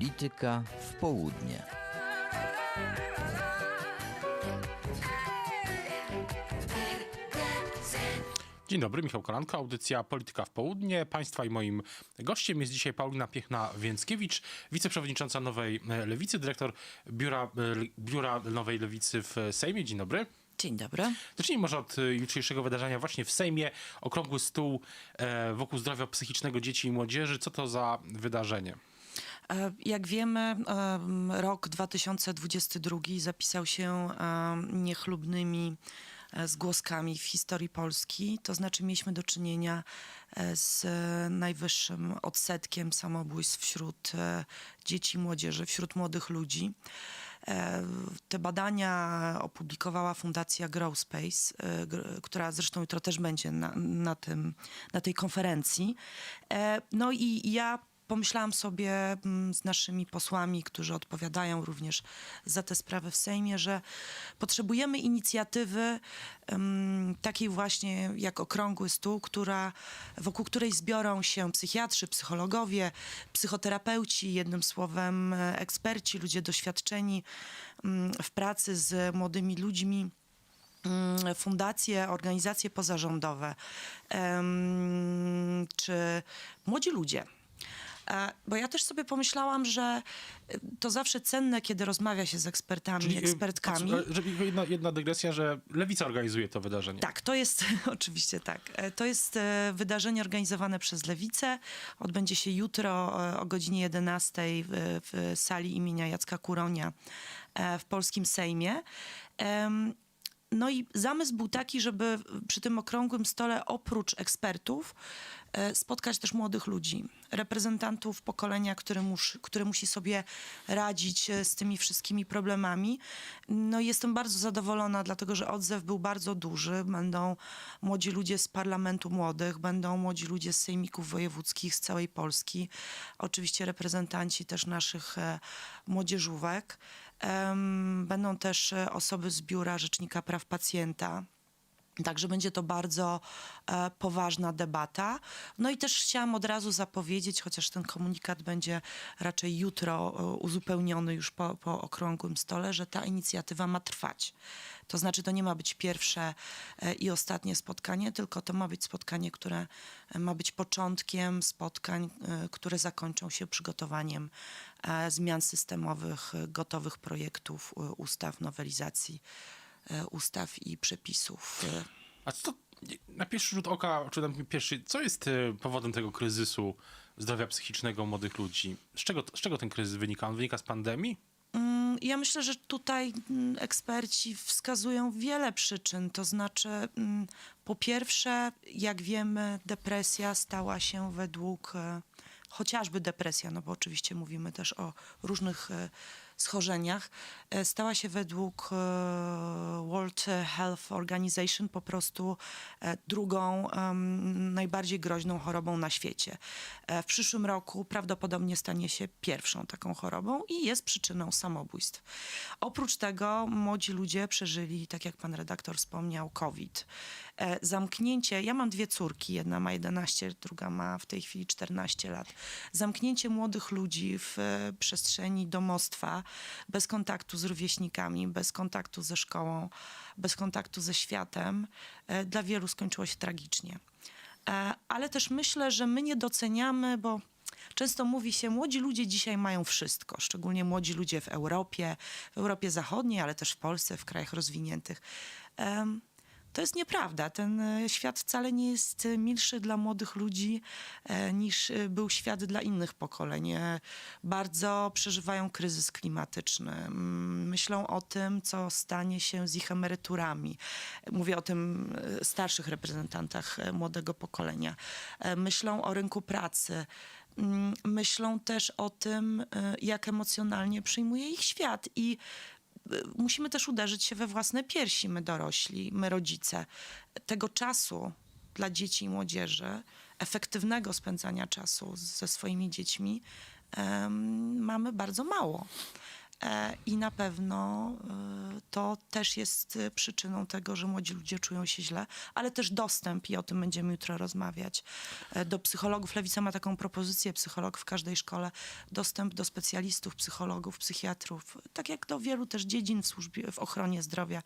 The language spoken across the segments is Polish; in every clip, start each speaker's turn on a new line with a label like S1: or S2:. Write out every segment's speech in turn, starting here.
S1: Polityka w południe.
S2: Dzień dobry, Michał Kolanko, audycja Polityka w Południe. Państwa i moim gościem jest dzisiaj Paulina Piechna-Więckiewicz, wiceprzewodnicząca Nowej Lewicy, dyrektor Biura, Biura Nowej Lewicy w Sejmie. Dzień dobry.
S3: Dzień dobry.
S2: Zacznijmy może od e, jutrzejszego wydarzenia właśnie w Sejmie. Okrągły stół e, wokół zdrowia psychicznego dzieci i młodzieży. Co to za wydarzenie?
S3: E, Jak wiemy, em, rok 2022 zapisał się em, niechlubnymi e, zgłoskami w historii Polski. To znaczy mieliśmy do czynienia e, z e, najwyższym odsetkiem samobójstw wśród e, dzieci młodzieży, wśród młodych ludzi. E, Te badania opublikowała Fundacja Growspace, e, gr- która zresztą jutro też będzie na, na, tym, na tej konferencji. E, No i ja pomyślałam sobie mm, z naszymi posłami, którzy odpowiadają również za te sprawy w Sejmie, że potrzebujemy inicjatywy em, takiej właśnie jak Okrągły Stół, która, wokół której zbiorą się psychiatrzy, psychologowie, psychoterapeuci, jednym słowem eksperci, ludzie doświadczeni mm, w pracy z młodymi ludźmi mm, fundacje, organizacje pozarządowe czy młodzi ludzie. E, Bo ja też sobie pomyślałam, że y, to zawsze cenne, kiedy rozmawia się z ekspertami,
S2: e,
S3: ekspertkami.
S2: patrz, e, żeby- Jedna, jedna dygresja, że Lewica organizuje to wydarzenie.
S3: Tak, to jest oczywiście tak. E, To jest e, wydarzenie organizowane przez Lewicę. Odbędzie się jutro o godzinie 11 w, w sali imienia Jacka Kuronia w Polskim Sejmie. No i zamysł był taki, żeby przy tym okrągłym stole oprócz ekspertów spotkać też młodych ludzi, reprezentantów pokolenia, które, mus, które musi sobie radzić e, z tymi wszystkimi problemami. No jestem bardzo zadowolona, dlatego że odzew był bardzo duży. Będą młodzi ludzie z Parlamentu Młodych, będą młodzi ludzie z sejmików wojewódzkich z całej Polski, oczywiście reprezentanci też naszych e, młodzieżówek. Będą też e, osoby z Biura Rzecznika Praw Pacjenta. Także będzie to bardzo e, poważna debata. No i też chciałam od razu zapowiedzieć, chociaż ten komunikat będzie raczej jutro e, uzupełniony już po, po okrągłym stole, że ta inicjatywa ma trwać. To znaczy, to nie ma być pierwsze e, i ostatnie spotkanie, tylko to ma być spotkanie, które e, ma być początkiem spotkań, e, które zakończą się przygotowaniem e, zmian systemowych, gotowych projektów e, ustaw, nowelizacji ustaw i przepisów. e,
S2: A co to na pierwszy rzut oka, czy na pierwszy, co jest e, powodem tego kryzysu zdrowia psychicznego młodych ludzi? Z czego, z czego ten kryzys wynika? On wynika z pandemii?
S3: Mm, Ja myślę, że tutaj mm, eksperci wskazują wiele przyczyn. To znaczy, mm, po pierwsze, jak wiemy, depresja stała się według e, chociażby depresja, no bo oczywiście mówimy też o różnych e, schorzeniach, e, stała się według e, World Health Organization po prostu e, drugą najbardziej groźną chorobą na świecie. W przyszłym roku prawdopodobnie stanie się pierwszą taką chorobą i jest przyczyną samobójstw. Oprócz tego młodzi ludzie przeżyli, tak jak pan redaktor wspomniał, COVID. Zamknięcie, ja mam dwie córki, jedna ma 11, druga ma w tej chwili 14 lat. Zamknięcie młodych ludzi w przestrzeni domostwa, bez kontaktu z rówieśnikami, bez kontaktu ze szkołą, bez kontaktu ze światem, e, dla wielu skończyło się tragicznie. E, Ale też myślę, że my nie doceniamy, bo często mówi się, młodzi ludzie dzisiaj mają wszystko, szczególnie młodzi ludzie w Europie, w Europie Zachodniej, ale też w Polsce, w krajach rozwiniętych. To jest nieprawda. Ten e, świat wcale nie jest e, milszy dla młodych ludzi e, niż był świat dla innych pokoleń. Bardzo przeżywają kryzys klimatyczny. Myślą o tym, co stanie się z ich emeryturami. Mówię o tym starszych reprezentantach młodego pokolenia. Myślą o rynku pracy. Myślą też o tym, jak emocjonalnie przyjmuje ich świat. I musimy też uderzyć się we własne piersi, my dorośli, my rodzice. Tego czasu dla dzieci i młodzieży, efektywnego spędzania czasu ze swoimi dziećmi em, mamy bardzo mało. E, I na pewno e, to też jest e, przyczyną tego, że młodzi ludzie czują się źle, ale też dostęp, i o tym będziemy jutro rozmawiać, do psychologów. Lewica ma taką propozycję, psycholog w każdej szkole, dostęp do specjalistów, psychologów, psychiatrów, tak jak do wielu też dziedzin w służbie, w ochronie zdrowia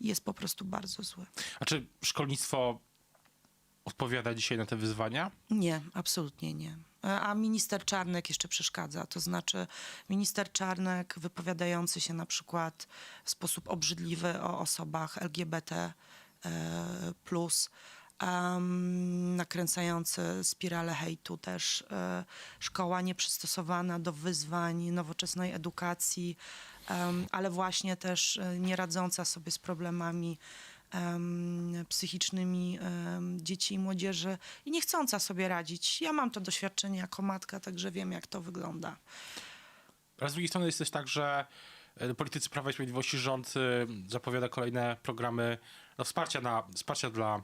S3: jest po prostu bardzo zły.
S2: A czy szkolnictwo odpowiada dzisiaj na te wyzwania?
S3: Nie, absolutnie nie. E, A minister Czarnek jeszcze przeszkadza. To znaczy, minister Czarnek wypowiadający się na przykład w sposób obrzydliwy o osobach LGBT, e, plus, em, nakręcający spiralę hejtu też, e, szkoła nieprzystosowana do wyzwań nowoczesnej edukacji, em, ale właśnie też e, nie radząca sobie z problemami em, psychicznymi dzieci i młodzieży i nie chcąca sobie radzić. Ja mam to doświadczenie jako matka, także wiem, jak to wygląda.
S2: A z drugiej strony jest też tak, że e, politycy Prawa i Sprawiedliwości rząd e, zapowiada kolejne programy no, wsparcia, na, wsparcia dla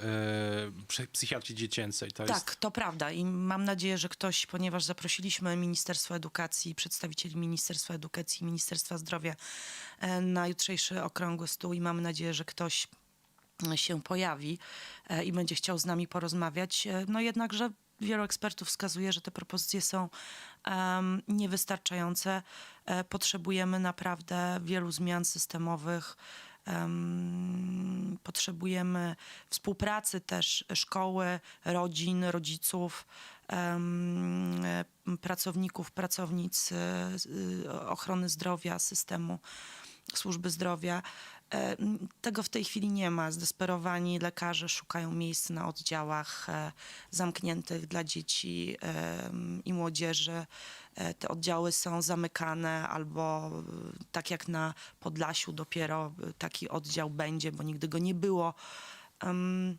S2: e, psy- psychiatrii dziecięcej. To jest
S3: Tak, to prawda i mam nadzieję, że ktoś, ponieważ zaprosiliśmy Ministerstwo Edukacji, przedstawicieli Ministerstwa Edukacji i Ministerstwa Zdrowia e, na jutrzejszy okrągły stół i mamy nadzieję, że ktoś się pojawi e, i będzie chciał z nami porozmawiać. E, No jednakże wielu ekspertów wskazuje, że te propozycje są em, niewystarczające. E, Potrzebujemy naprawdę wielu zmian systemowych. Em, Potrzebujemy współpracy też szkoły, rodzin, rodziców, e, pracowników, pracownic e, e, ochrony zdrowia, systemu służby zdrowia. Tego w tej chwili nie ma. Zdesperowani lekarze szukają miejsc na oddziałach e, zamkniętych dla dzieci i młodzieży. E, Te oddziały są zamykane albo e, tak jak na Podlasiu dopiero e, taki oddział będzie, bo nigdy go nie było. Em,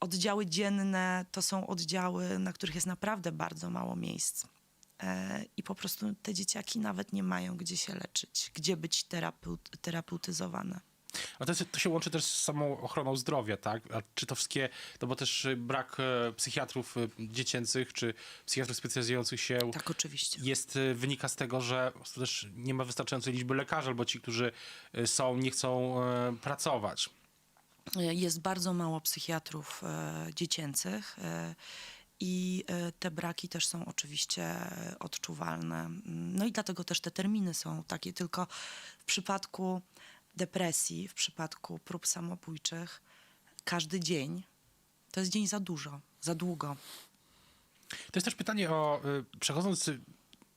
S3: Oddziały dzienne to są oddziały, na których jest naprawdę bardzo mało miejsc. I po prostu te dzieciaki nawet nie mają gdzie się leczyć, gdzie być terapeut, terapeutyzowane.
S2: A to, to się łączy też z samą ochroną zdrowia, tak? A czy to wszystkie, no bo też y, brak e, psychiatrów y, dziecięcych, czy psychiatrów specjalizujących się
S3: Tak, oczywiście.
S2: jest, y, wynika z tego, że też nie ma wystarczającej liczby lekarzy, albo ci, którzy y, są, nie chcą pracować.
S3: Jest bardzo mało psychiatrów dziecięcych. I te braki też są oczywiście odczuwalne. Mm, No i dlatego też te terminy są takie. Tylko w przypadku depresji, w przypadku prób samobójczych, każdy dzień to jest dzień za dużo, za długo.
S2: To jest też pytanie o, y, przechodząc y,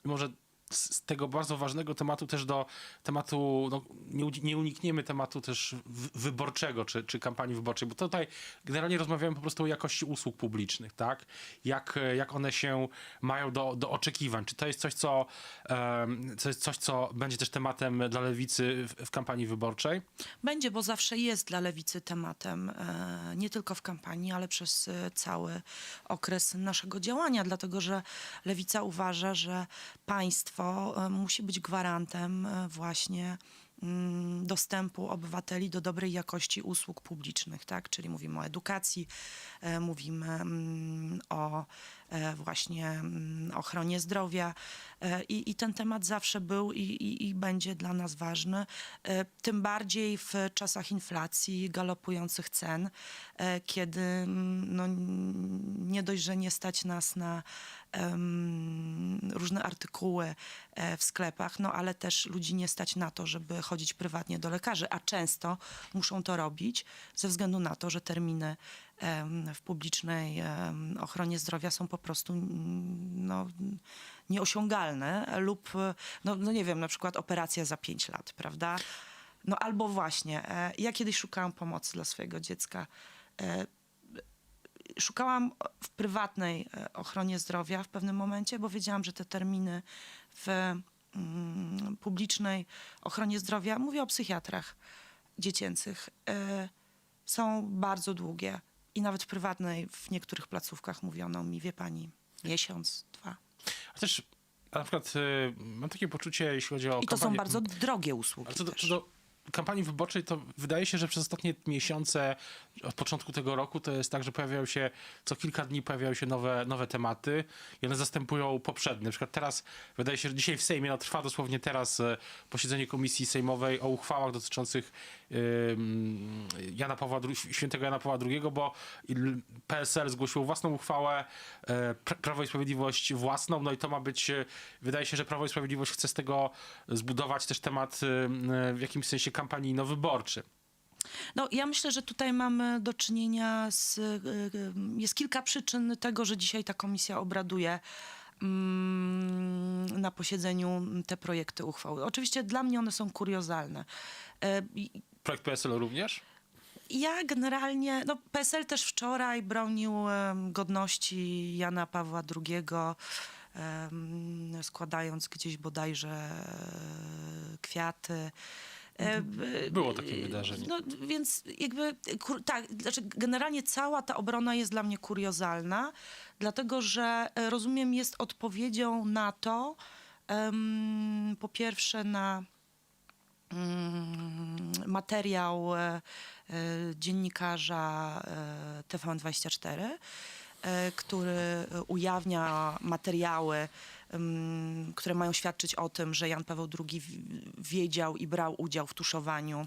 S2: może z tego bardzo ważnego tematu też do tematu, no, nie, nie unikniemy tematu też wyborczego, czy, czy kampanii wyborczej, bo tutaj generalnie rozmawiamy po prostu o jakości usług publicznych, tak? Jak, jak one się mają do, do oczekiwań. Czy to jest coś, co, em, co coś, co będzie też tematem dla lewicy w, w kampanii wyborczej?
S3: Będzie, bo zawsze jest dla lewicy tematem, e, nie tylko w kampanii, ale przez e, cały okres naszego działania, dlatego że lewica uważa, że państwo e, musi być gwarantem e, właśnie mm, dostępu obywateli do dobrej jakości usług publicznych, tak? Czyli mówimy o edukacji, e, mówimy mm, o właśnie mm, ochronie zdrowia i, i ten temat zawsze był i, i, i będzie dla nas ważny. Tym bardziej w czasach inflacji, galopujących cen, kiedy no, nie dość, że nie stać nas na różne artykuły e, w sklepach, no ale też ludzi nie stać na to, żeby chodzić prywatnie do lekarzy, a często muszą to robić ze względu na to, że terminy w publicznej ochronie zdrowia są po prostu no, nieosiągalne lub, e, no, no nie wiem, na przykład operacja za 5 lat, prawda? No albo właśnie, e, ja kiedyś szukałam pomocy dla swojego dziecka. E, szukałam w prywatnej e, ochronie zdrowia w pewnym momencie, bo wiedziałam, że te terminy w mm, publicznej ochronie zdrowia, mówię o psychiatrach dziecięcych, e, są bardzo długie. I nawet w prywatnej, w niektórych placówkach mówiono mi, wie pani, miesiąc, dwa.
S2: A też na przykład y, mam takie poczucie, jeśli chodzi o
S3: I to są
S2: kampanię-
S3: bardzo drogie usługi
S2: Ale co do, co do kampanii wyborczej to wydaje się, że przez ostatnie miesiące, od początku tego roku, to jest tak, że pojawiają się, co kilka dni pojawiają się nowe, nowe tematy i one zastępują poprzednie. Na przykład teraz, wydaje się, że dzisiaj w Sejmie, no trwa dosłownie teraz e, posiedzenie Komisji Sejmowej o uchwałach dotyczących Jana Pawła, świętego Jana Pawła II, bo PSL zgłosiło własną uchwałę, e, Pra- Prawo i Sprawiedliwość własną, no i to ma być, e, wydaje się, że Prawo i Sprawiedliwość chce z tego zbudować też temat w jakimś sensie kampanijno-wyborczy.
S3: No, ja myślę, że tutaj mamy do czynienia z. y, y, Jest kilka przyczyn tego, że dzisiaj ta komisja obraduje mm, na posiedzeniu te projekty uchwał. Oczywiście dla mnie one są kuriozalne. I-
S2: Projekt PSL również?
S3: Ja generalnie, no PSL też wczoraj bronił godności Jana Pawła II, składając gdzieś bodajże e, kwiaty. E, b-
S2: Było takie wydarzenie.
S3: No więc jakby, kur, tak, znaczy generalnie cała ta obrona jest dla mnie kuriozalna, dlatego że e, rozumiem jest odpowiedzią na to, em, po pierwsze na mm, materiał e, e, dziennikarza e, TVN24, e, który ujawnia materiały, które mają świadczyć o tym, że Jan Paweł II wiedział i brał udział w tuszowaniu e,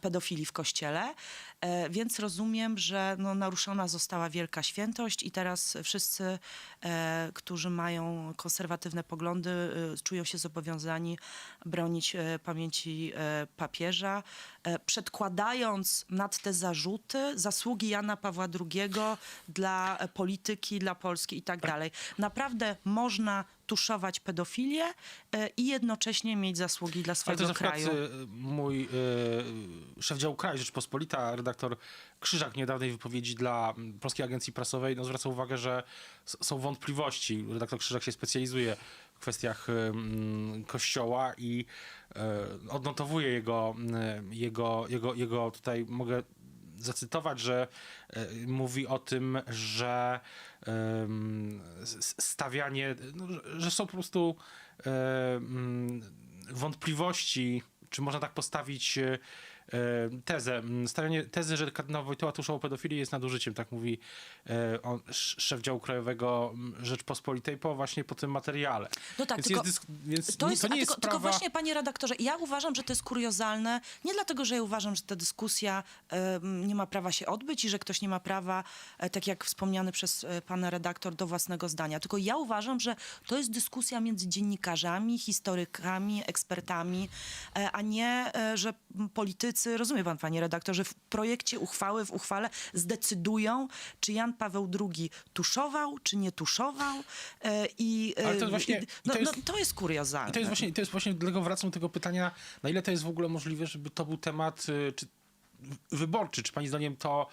S3: pedofilii w kościele. E, Więc rozumiem, że no, naruszona została wielka świętość i teraz wszyscy, e, którzy mają konserwatywne poglądy, e, czują się zobowiązani bronić e, pamięci e, papieża, e, przedkładając nad te zarzuty zasługi Jana Pawła II dla e, polityki, dla Polski i tak dalej. Naprawdę można tuszować pedofilię e, i jednocześnie mieć zasługi dla
S2: Ale
S3: swojego
S2: na
S3: kraju.
S2: y, mój y, szef działu kraj Rzeczpospolita, redaktor Krzyżak w niedawnej wypowiedzi dla Polskiej Agencji Prasowej no, zwraca uwagę, że są wątpliwości. Redaktor Krzyżak się specjalizuje w kwestiach kościoła i odnotowuje jego, jego, jego, jego tutaj mogę zacytować, że e, mówi o tym, że stawianie, no, że- są po prostu em, wątpliwości, czy można tak postawić e, e, tezę. Mm, Stawianie tezy, że kardynał Wojtyła tuszował pedofilię jest nadużyciem, tak mówi e, on, sz- szef działu krajowego Rzeczpospolitej po właśnie po tym materiale.
S3: No tak,
S2: więc
S3: tylko-
S2: jest więc
S3: To jest,
S2: to nie jest
S3: tylko, tylko
S2: sprawa...
S3: właśnie, panie redaktorze, ja uważam, że to jest kuriozalne, nie dlatego, że ja uważam, że ta dyskusja nie ma prawa się odbyć i że ktoś nie ma prawa, e, tak jak wspomniany przez e, pana redaktor, do własnego zdania. Tylko ja uważam, że to jest dyskusja między dziennikarzami, historykami, ekspertami, a nie, że m, politycy, rozumie pan, panie redaktorze, w projekcie uchwały, w uchwale zdecydują, czy Jan Paweł II tuszował, czy nie tuszował. e, I, e,
S2: Ale to właśnie-
S3: i-
S2: i
S3: no,
S2: to jest-
S3: no, to jest kuriozalne.
S2: I to jest właśnie, to jest właśnie dlatego wracam do tego pytania, na ile to jest w ogóle możliwe, żeby to był temat y, czy, wyborczy. Czy pani zdaniem to,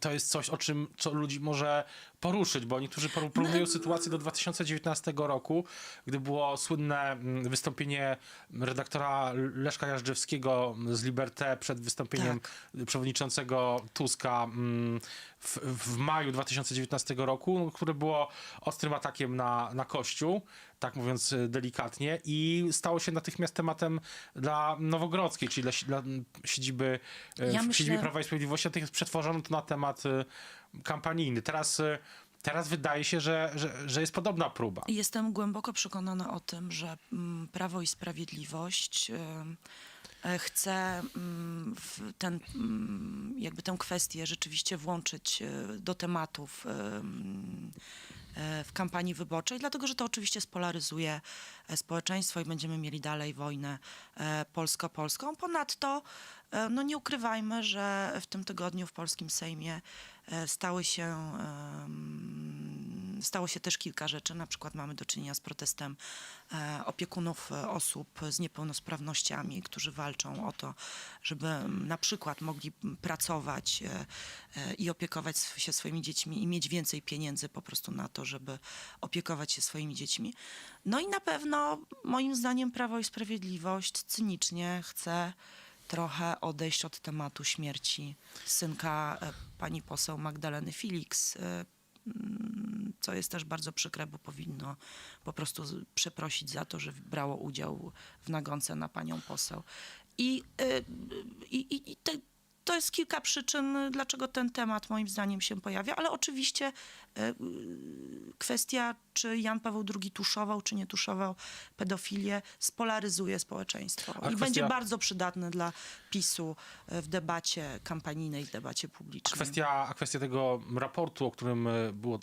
S2: to jest coś, o czym co ludzi może poruszyć? Bo niektórzy porównują sytuację do 2019 roku, gdy było słynne mm, wystąpienie redaktora Leszka Jażdżewskiego z Liberté przed wystąpieniem przewodniczącego Tuska mm, w, w maju 2019 roku, które było ostrym atakiem na, na Kościół, tak mówiąc e, delikatnie, i stało się natychmiast tematem dla Nowogrodzkiej, czyli dla, dla siedziby, e,
S3: Ja
S2: w
S3: myślę-
S2: siedzibie Prawa i Sprawiedliwości, natychmiast przetworzono to na temat e, kampanijny. Teraz, e, teraz wydaje się, że, że, że jest podobna próba.
S3: Jestem głęboko przekonana o tym, że mm, Prawo i Sprawiedliwość em, e, chce mm, ten, mm, jakby tę kwestię rzeczywiście włączyć e, do tematów em, e, w kampanii wyborczej, dlatego że to oczywiście spolaryzuje społeczeństwo i będziemy mieli dalej wojnę polsko-polską. Ponadto no nie ukrywajmy, że w tym tygodniu w polskim Sejmie stały się stało się też kilka rzeczy. Na przykład mamy do czynienia z protestem e, opiekunów e, osób z niepełnosprawnościami, którzy walczą o to, żeby m, na przykład mogli pracować e, i opiekować się swoimi dziećmi i mieć więcej pieniędzy po prostu na to, żeby opiekować się swoimi dziećmi. No i na pewno moim zdaniem Prawo i Sprawiedliwość cynicznie chce trochę odejść od tematu śmierci synka pani poseł Magdaleny Felix, mm, co jest też bardzo przykre, bo powinno po prostu przeprosić za to, że brało udział w nagonce na panią poseł. I, y, i, i, i te, to jest kilka przyczyn, dlaczego ten temat moim zdaniem się pojawia, ale oczywiście y, kwestia, czy Jan Paweł II tuszował, czy nie tuszował pedofilię, spolaryzuje społeczeństwo
S2: A
S3: i
S2: kwestia-
S3: będzie bardzo przydatne dla PiSu y, w debacie kampanijnej, w debacie publicznej.
S2: Kwestia, a kwestia tego raportu, o którym, e, było,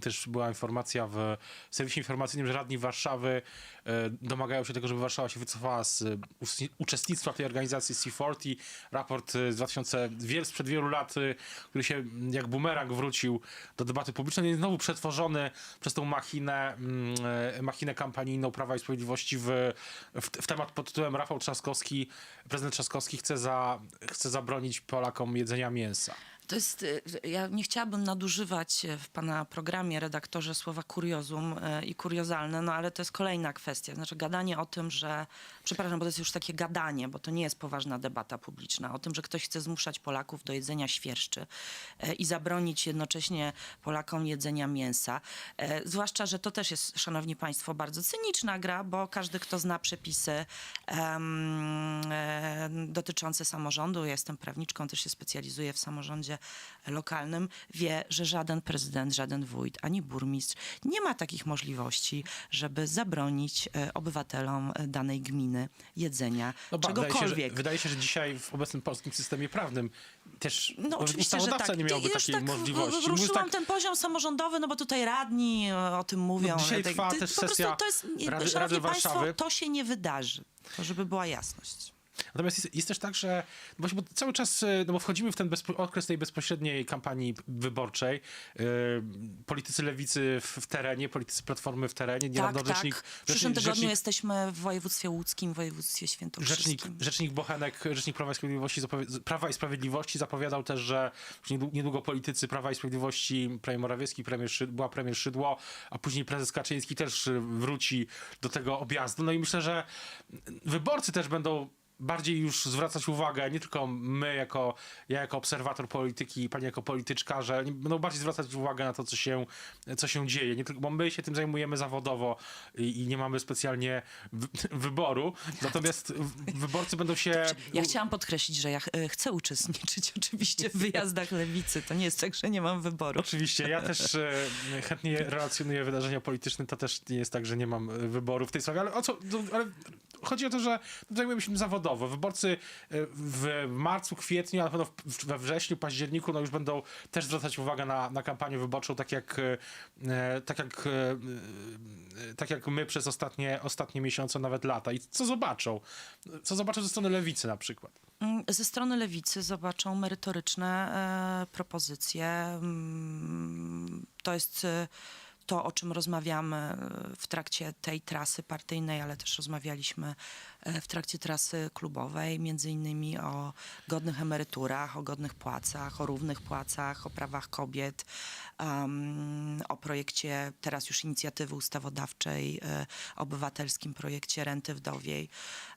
S2: też była informacja w serwisie informacyjnym, że radni Warszawy e, domagają się tego, żeby Warszawa się wycofała z e, uczestnictwa w tej organizacji C40. Raport e, z 2000, wiel, sprzed wielu lat, e, który się jak bumerang wrócił do debaty publicznej, jest znowu przetworzony przez tą machinę, mm, e, machinę kampanijną Prawa i Sprawiedliwości w, w, w temat pod tytułem Rafał Trzaskowski, prezydent Trzaskowski chce, za, chce zabronić Polakom jedzenia mięsa.
S3: To jest, y, ja nie chciałabym nadużywać y, w pana programie, redaktorze, słowa kuriozum y, i kuriozalne, no ale to jest kolejna kwestia. Znaczy gadanie o tym, że, przepraszam, bo to jest już takie gadanie, bo to nie jest poważna debata publiczna, o tym, że ktoś chce zmuszać Polaków do jedzenia świerszczy y, i zabronić jednocześnie Polakom jedzenia mięsa. Zwłaszcza, że to też jest, szanowni państwo, bardzo cyniczna gra, bo każdy, kto zna przepisy e, dotyczące samorządu, ja jestem prawniczką, też się specjalizuję w samorządzie lokalnym, wie, że żaden prezydent, żaden wójt, ani burmistrz nie ma takich możliwości, żeby zabronić e, obywatelom e, danej gminy jedzenia
S2: No ba, wydaje, się, że,
S3: czegokolwiek.
S2: wydaje się, że dzisiaj w obecnym polskim systemie prawnym też
S3: No oczywiście, że tak.
S2: nie miałby
S3: I
S2: takiej
S3: tak
S2: możliwości.
S3: Ruszyłam
S2: tak,
S3: ten poziom samorządowy, no bo tutaj radni e, o tym mówią.
S2: No dzisiaj
S3: Tak,
S2: trwa
S3: ty-
S2: też
S3: prostu
S2: sesja
S3: to jest,
S2: Rady- Rady
S3: państwo,
S2: Warszawy.
S3: to się nie wydarzy. To żeby była jasność.
S2: Natomiast jest, jest też tak, że no właśnie, bo cały czas, e, no bo wchodzimy w ten bezpo, okres tej bezpośredniej kampanii wyborczej. E, politycy lewicy w, w terenie, politycy platformy w terenie. Niedawno
S3: Tak, tak.
S2: rzecznik,
S3: W przyszłym
S2: rzecznik,
S3: tygodniu jesteśmy w województwie łódzkim, w województwie
S2: Rzecznik,
S3: świętokrzyskim.
S2: rzecznik Bochenek, rzecznik Prawa i Sprawiedliwości, Prawa i Sprawiedliwości zapowiadał też, że niedługo, politycy Prawa i Sprawiedliwości, premier Morawiecki, premier była premier Szydło, a później prezes Kaczyński też y, wróci do tego objazdu. No i myślę, że wyborcy też będą bardziej już zwracać uwagę, nie tylko my jako, ja jako obserwator polityki, pani jako polityczka, że będą bardziej zwracać uwagę na to, co się, co się dzieje. Nie tylko, bo my się tym zajmujemy zawodowo i, i nie mamy specjalnie wy, wyboru. Natomiast wyborcy będą się...
S3: Ja chciałam podkreślić, że ja ch- e, chcę uczestniczyć oczywiście w wyjazdach lewicy. To nie jest tak, że nie mam wyboru.
S2: Oczywiście, ja też e, chętnie relacjonuję wydarzenia polityczne, to też nie jest tak, że nie mam e, wyboru w tej sprawie, ale o co, ale chodzi o to, że zajmujemy się tym zawodowo. Wyborcy e, w marcu, kwietniu, a na pewno we wrześniu, październiku, no już będą też zwracać uwagę na, na kampanię wyborczą, tak jak, e, e, tak jak, tak jak my przez ostatnie, ostatnie miesiące, nawet lata. I co zobaczą? Co zobaczą ze strony lewicy na przykład?
S3: Mm, Ze strony lewicy zobaczą merytoryczne e, propozycje. Mm, To jest to, o czym rozmawiamy w trakcie tej trasy partyjnej, ale też rozmawialiśmy w trakcie trasy klubowej, między innymi o godnych emeryturach, o godnych płacach, o równych płacach, o prawach kobiet, em, o projekcie teraz już inicjatywy ustawodawczej, e, obywatelskim projekcie renty wdowiej,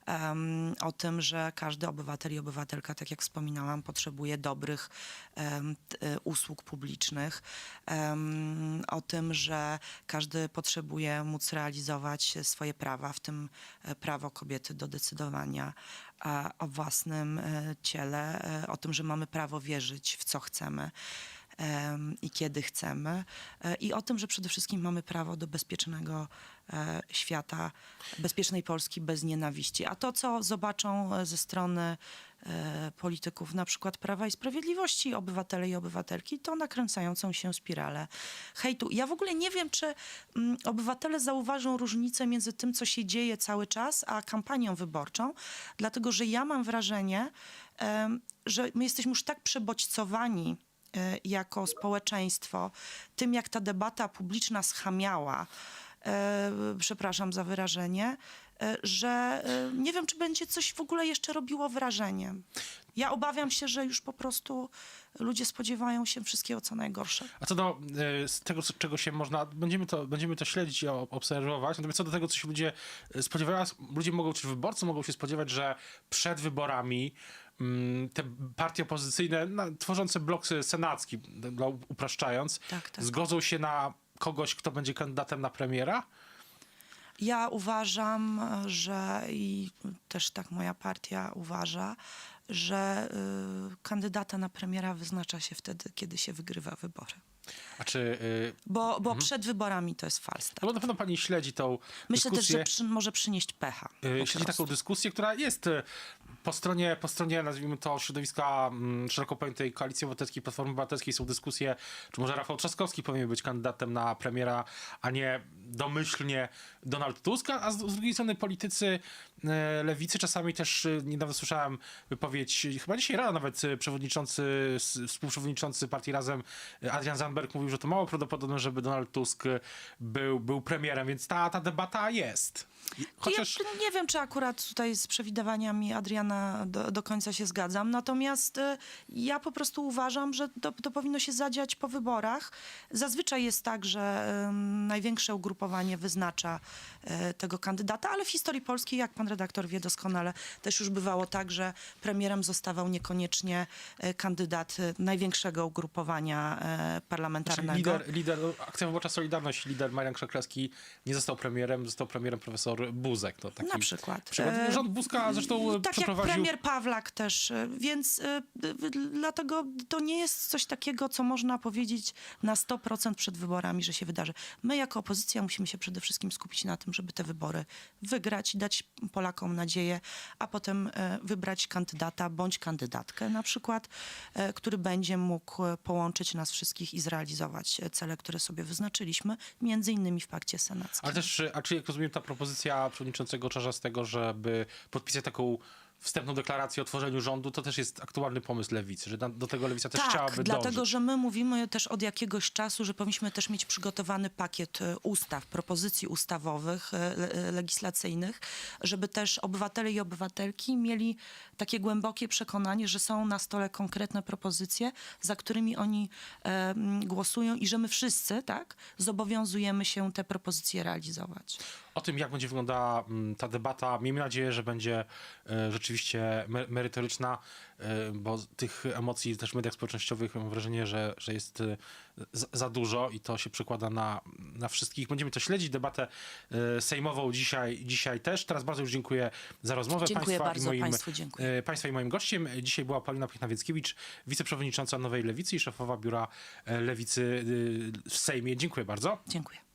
S3: em, o tym, że każdy obywatel i obywatelka, tak jak wspominałam, potrzebuje dobrych e, usług publicznych, em, o tym, że każdy potrzebuje móc realizować swoje prawa, w tym e, prawo kobiety do decydowania e, o własnym e, ciele, e, o tym, że mamy prawo wierzyć w co chcemy em, i kiedy chcemy. I o tym, że przede wszystkim mamy prawo do bezpiecznego świata, bezpiecznej Polski bez nienawiści. A to, co zobaczą ze strony polityków, na przykład Prawa i Sprawiedliwości, obywatele i obywatelki, to nakręcającą się spiralę hejtu. Ja w ogóle nie wiem, czy mm, obywatele zauważą różnicę między tym, co się dzieje cały czas, a kampanią wyborczą, dlatego że ja mam wrażenie, że my jesteśmy już tak przebodźcowani e, jako społeczeństwo tym, jak ta debata publiczna schamiała, e, przepraszam za wyrażenie, e, że e, nie wiem, czy będzie coś w ogóle jeszcze robiło wrażenie. Ja obawiam się, że już po prostu ludzie spodziewają się wszystkiego, co najgorsze.
S2: A co do e, tego, co- czego się można, będziemy to, będziemy to śledzić i obserwować, natomiast co do tego, co się ludzie e, spodziewają, ludzie mogą, czy wyborcy mogą się spodziewać, że przed wyborami mm, te partie opozycyjne, no, tworzące blok senacki, upraszczając,
S3: Tak, tak.
S2: zgodzą się na kogoś, kto będzie kandydatem na premiera?
S3: Ja uważam, że i też tak moja partia uważa, że y, kandydata na premiera wyznacza się wtedy, kiedy się wygrywa wybory.
S2: A czy... y,
S3: Bo, bo przed wyborami to jest falsta.
S2: No bo na pewno pani śledzi tą
S3: Myślę też,
S2: dyskusję.
S3: że przy, może przynieść pecha. po
S2: Y, Śledzi
S3: prostu.
S2: taką dyskusję, która jest y, po stronie, po stronie nazwijmy to, środowiska mm, szeroko pojętej Koalicji Obywatelskiej, Platformy Obywatelskiej są dyskusje, czy może Rafał Trzaskowski powinien być kandydatem na premiera, a nie domyślnie Donald Tusk, a z, z drugiej strony politycy e, lewicy czasami też, y, niedawno słyszałem wypowiedź, chyba dzisiaj rano nawet y, przewodniczący, s- współprzewodniczący partii Razem, y, Adrian Zandberg mówił, że to mało prawdopodobne, żeby Donald Tusk był, był premierem, więc ta, ta debata jest. Chociaż...
S3: Ja nie wiem, czy akurat tutaj z przewidywaniami Adriana do, do końca się zgadzam, natomiast y, ja po prostu uważam, że to, to powinno się zadziać po wyborach. Zazwyczaj jest tak, że największe ugrupowanie wyznacza y, tego kandydata, ale w historii polskiej, jak pan redaktor wie doskonale, też już bywało tak, że premierem zostawał niekoniecznie y, kandydat największego ugrupowania y, parlamentarnego.
S2: Lider, lider Akcja Wyborcza Solidarność, lider Marian Krzaklewski nie został premierem, został premierem profesor Buzek. To taki
S3: Na przykład.
S2: przykład. Rząd Buzka zresztą
S3: Tak jak
S2: przeprowadził...
S3: premier Pawlak też, e, więc e, d- dlatego to nie jest coś takiego, co można powiedzieć na 100% przed wyborami, że się wydarzy. My jako opozycja musimy się przede wszystkim skupić na tym, żeby te wybory wygrać, dać Polakom nadzieję, a potem wybrać kandydata bądź kandydatkę na przykład, który będzie mógł połączyć nas wszystkich i zrealizować cele, które sobie wyznaczyliśmy, między innymi w pakcie senackim.
S2: Ale też, a czy jak rozumiem, ta propozycja przewodniczącego Czarzastego, żeby podpisać taką wstępną deklarację o tworzeniu rządu, to też jest aktualny pomysł lewicy, że do tego lewica też
S3: tak,
S2: chciałaby
S3: dlatego,
S2: dążyć.
S3: że my mówimy też od jakiegoś czasu, że powinniśmy też mieć przygotowany pakiet e, ustaw, propozycji ustawowych, e, e, legislacyjnych, żeby też obywatele i obywatelki mieli takie głębokie przekonanie, że są na stole konkretne propozycje, za którymi oni e, głosują i że my wszyscy, tak, zobowiązujemy się te propozycje realizować.
S2: O tym, jak będzie wyglądała mm, ta debata, miejmy nadzieję, że będzie e, rzeczywiście me- merytoryczna, e, bo tych emocji też w mediach społecznościowych mam wrażenie, że, że jest e, za, dużo i to się przekłada na, na wszystkich. Będziemy to śledzić, debatę sejmową dzisiaj, dzisiaj też. Teraz bardzo już dziękuję za rozmowę.
S3: Dziękuję
S2: państwa
S3: bardzo,
S2: i moim,
S3: państwu dziękuję.
S2: Państwa i moim gościem dzisiaj była Paulina Piechna-Wieckiewicz, wiceprzewodnicząca Nowej Lewicy i szefowa biura Lewicy w Sejmie. Dziękuję bardzo.
S3: Dziękuję.